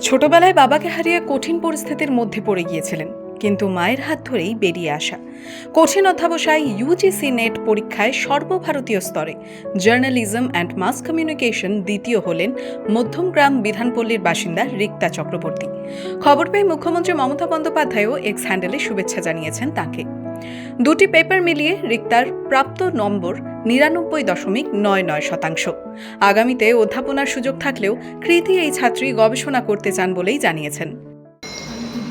ছোটবেলায় বাবাকে হারিয়ে কঠিন পরিস্থিতির মধ্যে পড়ে গিয়েছিলেন, কিন্তু মায়ের হাত ধরেই বেরিয়ে আসা। কঠিন অধ্যাবসায় ইউজিসি নেট পরীক্ষায় সর্বভারতীয় স্তরে জার্নালিজম অ্যান্ড মাস কমিউনিকেশন দ্বিতীয় হলেন মধ্যমগ্রাম বিধানপল্লীর বাসিন্দা রিক্তা চক্রবর্তী। খবর পেয়ে মুখ্যমন্ত্রী মমতা বন্দ্যোপাধ্যায়ও এক্স হ্যান্ডেলে শুভেচ্ছা জানিয়েছেন তাকে। দুটি পেপার মিলিয়ে রিক্তার প্রাপ্ত নম্বর নিরানব্বই দশমিক নয় নয় শতাংশ। আগামীতে অধ্যাপনার সুযোগ থাকলেও কৃতি এই ছাত্রী গবেষণা করতে চান বলেই জানিয়েছেন।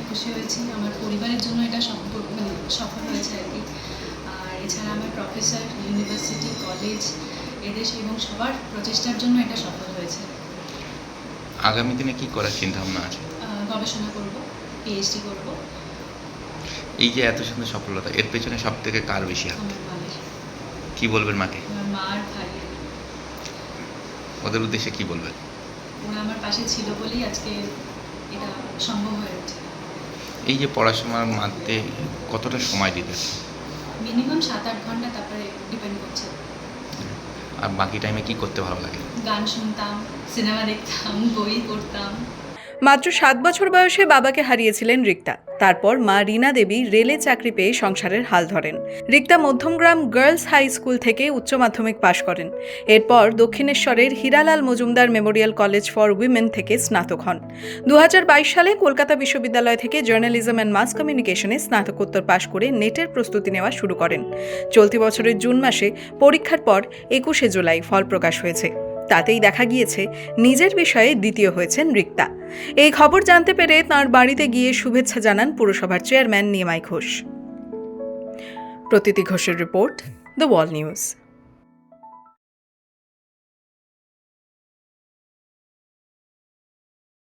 খুশি হয়েছি আমার পরিবারের জন্য এটা সফল মানে সফল হয়েছে আর কি। আর এছাড়া আমার প্রফেসর ইউনিভার্সিটি কলেজ এদেশ এবং সবার প্রচেষ্টার জন্য এটা সফল হয়েছে। আগামী দিনে কি করার চিন্তা ভাবনা আছে গবেষণা করব পিএইচডি করব। এই যে এত সুন্দর সফলতা এর পেছনে সব থেকে কার বেশি হাত? কি বলবেন মাকে? ওদের উদ্দেশ্যে কি বলবেন? ওরা আমার পাশে ছিল বলেই আজকে এটা সম্ভব হয়ে উঠছে। এই যে পড়াশোনার মাধ্যমে কতটা সময় দিতে মিনিমাম সাত আট ঘণ্টা তারপরে ডিপেন্ড করছে। আর বাকি টাইমে কি করতে ভালো লাগে? গান শুনতাম সিনেমা দেখতাম বই পড়তাম। মাত্র সাত বছর বয়সে বাবাকে হারিয়েছিলেন রিক্তা। তারপর মা রীনা দেবী রেলে চাকরি পেয়ে সংসারের হাল ধরেন। Rikta Madhyamgram girls high school থেকে উচ্চ মাধ্যমিক পাশ করেন। এরপর দক্ষিণেশ্বরের Hiralal Majumdar memorial college for women থেকে স্নাতক হন। দু হাজার বাইশ সালে কলকাতা বিশ্ববিদ্যালয় থেকে জার্নালিজম অ্যান্ড মাস কমিউনিকেশনে স্নাতকোত্তর পাশ করে নেটের প্রস্তুতি নেওয়া শুরু করেন। চলতি বছরের জুন মাসে পরীক্ষার পর একুশে জুলাই ফল প্রকাশ হয়েছে। তাতেই দেখা গিয়েছে নিজের বিষয়ে দ্বিতীয় হয়েছেন রিক্তা। এই খবর জানতে পেরে তাঁর বাড়িতে গিয়ে শুভেচ্ছা জানান পুরসভার চেয়ারম্যান নিমাই ঘোষ। প্রতীতি ঘোষের রিপোর্ট দ্য ওয়াল নিউজ।